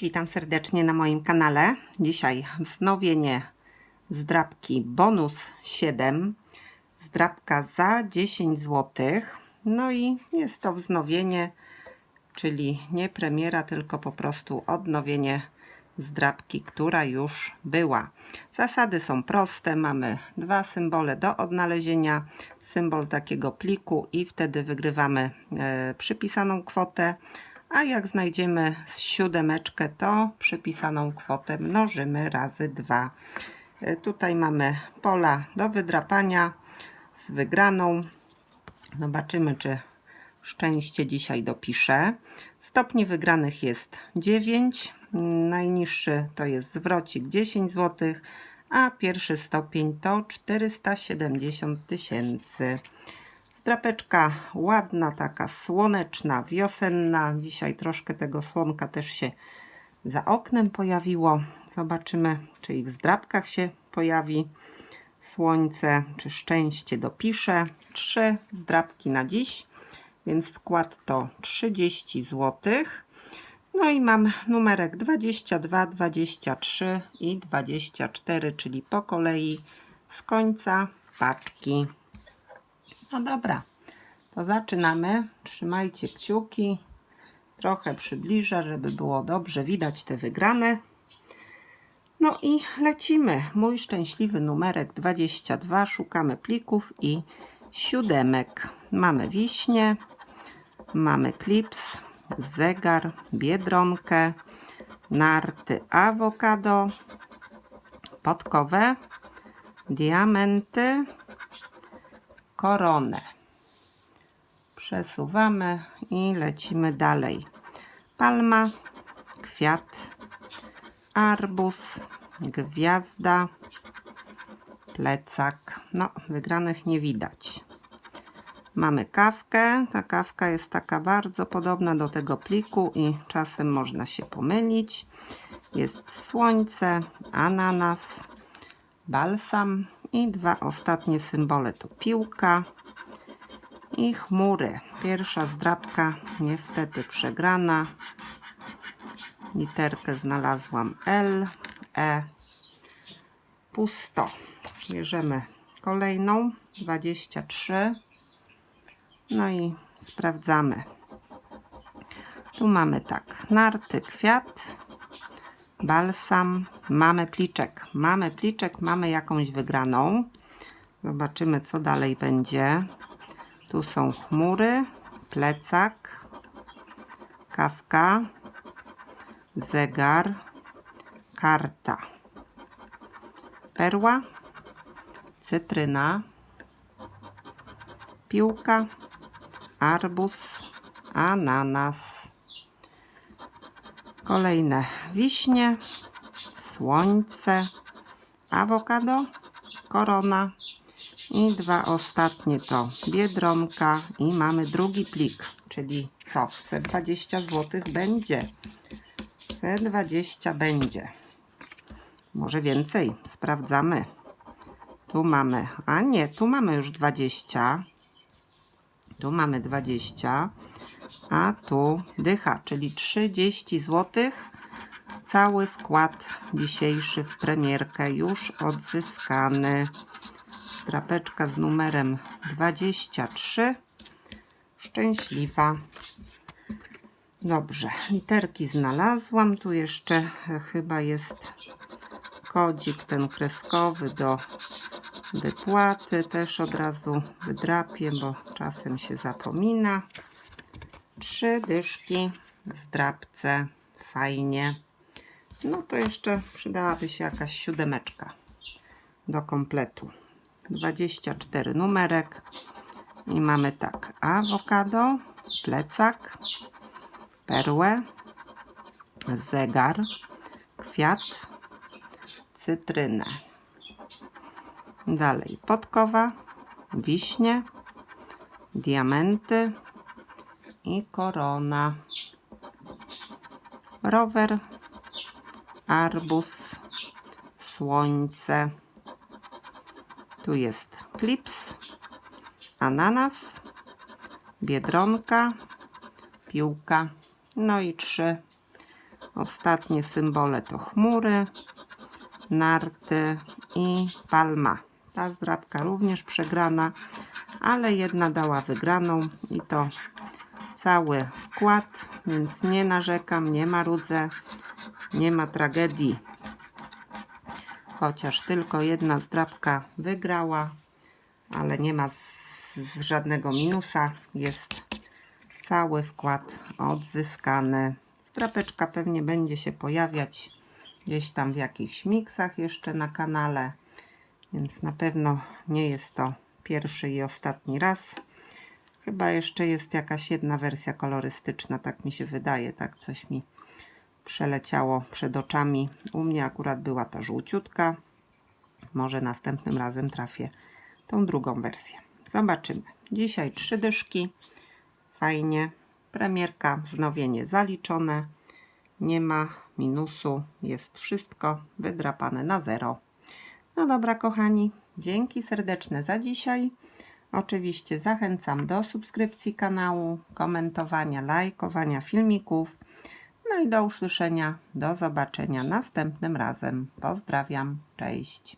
Witam serdecznie na moim kanale. Dzisiaj wznowienie zdrabki bonus 7. Zdrabka za 10 zł. No i jest to wznowienie, czyli nie premiera, tylko po prostu odnowienie zdrabki, która już była. Zasady są proste. Mamy dwa symbole do odnalezienia. Symbol takiego pliku i wtedy wygrywamy e, przypisaną kwotę. A jak znajdziemy siódemeczkę, to przypisaną kwotę mnożymy razy 2. Tutaj mamy pola do wydrapania z wygraną. Zobaczymy, czy szczęście dzisiaj dopisze. Stopni wygranych jest 9. Najniższy to jest zwrocik 10 zł, a pierwszy stopień to 470 tysięcy. Drapeczka ładna, taka słoneczna, wiosenna. Dzisiaj troszkę tego słonka też się za oknem pojawiło. Zobaczymy, czy i w zdrabkach się pojawi słońce, czy szczęście dopisze. Trzy zdrabki na dziś, więc wkład to 30 zł. No i mam numerek 22, 23 i 24, czyli po kolei z końca paczki. No dobra, to zaczynamy. Trzymajcie kciuki. Trochę przybliżę, żeby było dobrze widać te wygrane. No i lecimy. Mój szczęśliwy numerek 22. Szukamy plików i siódemek. Mamy wiśnie, mamy klips, zegar, biedronkę, narty awokado, podkowę, diamenty, koronę. Przesuwamy i lecimy dalej. Palma, kwiat, arbuz, gwiazda, plecak. No, wygranych nie widać. Mamy kawkę. Ta kawka jest taka bardzo podobna do tego pliku i czasem można się pomylić. Jest słońce, ananas, balsam i dwa ostatnie symbole to piłka i chmury. Pierwsza zdrabka niestety przegrana. Literkę znalazłam L, E, pusto. Bierzemy kolejną, 23. No i sprawdzamy. Tu mamy tak, narty, kwiat, balsam, mamy pliczek. Mamy pliczek, mamy jakąś wygraną. Zobaczymy, co dalej będzie. Tu są chmury, plecak, kawka, zegar, karta, perła, cytryna, piłka, arbuz, ananas. Kolejne wiśnie, słońce, awokado, korona i dwa ostatnie to biedronka i mamy drugi plik, czyli co? Se 20 zł będzie. Se 20 będzie. Może więcej. Sprawdzamy. Tu mamy, a nie, tu mamy już 20. Tu mamy 20, a tu dycha, czyli 30 zł. Cały wkład dzisiejszy w premierkę już odzyskany. Drapeczka z numerem 23. Szczęśliwa. Dobrze, literki znalazłam. Tu jeszcze chyba jest kodzik ten kreskowy do wypłaty. Też od razu wydrapię, bo czasem się zapomina. Trzy dyszki w drapce. Fajnie. No to jeszcze przydałaby się jakaś siódemeczka do kompletu. 24 numerek. I mamy tak, awokado, plecak, perłę, zegar, kwiat, cytrynę. Dalej podkowa, wiśnie, diamenty i korona. Rower, arbuz, słońce. Tu jest klips, ananas, biedronka, piłka, no i trzy Ostatnie symbole to chmury, narty i palma. Ta zdrabka również przegrana, ale jedna dała wygraną i to cały wkład, więc nie narzekam, nie marudzę, nie ma tragedii. Chociaż tylko jedna zdrabka wygrała, ale nie ma z, z żadnego minusa. Jest cały wkład odzyskany. Zdrapeczka pewnie będzie się pojawiać gdzieś tam w jakichś miksach jeszcze na kanale, więc na pewno nie jest to pierwszy i ostatni raz. Chyba jeszcze jest jakaś jedna wersja kolorystyczna, tak mi się wydaje, tak coś mi przeleciało przed oczami. U mnie akurat była ta żółciutka. Może następnym razem trafię tą drugą wersję. Zobaczymy. Dzisiaj trzy dyszki. Fajnie. Premierka, wznowienie zaliczone. Nie ma minusu. Jest wszystko wydrapane na zero. No dobra, kochani. Dzięki serdeczne za dzisiaj. Oczywiście zachęcam do subskrypcji kanału, komentowania, lajkowania filmików. No i do usłyszenia, do zobaczenia następnym razem. Pozdrawiam, cześć.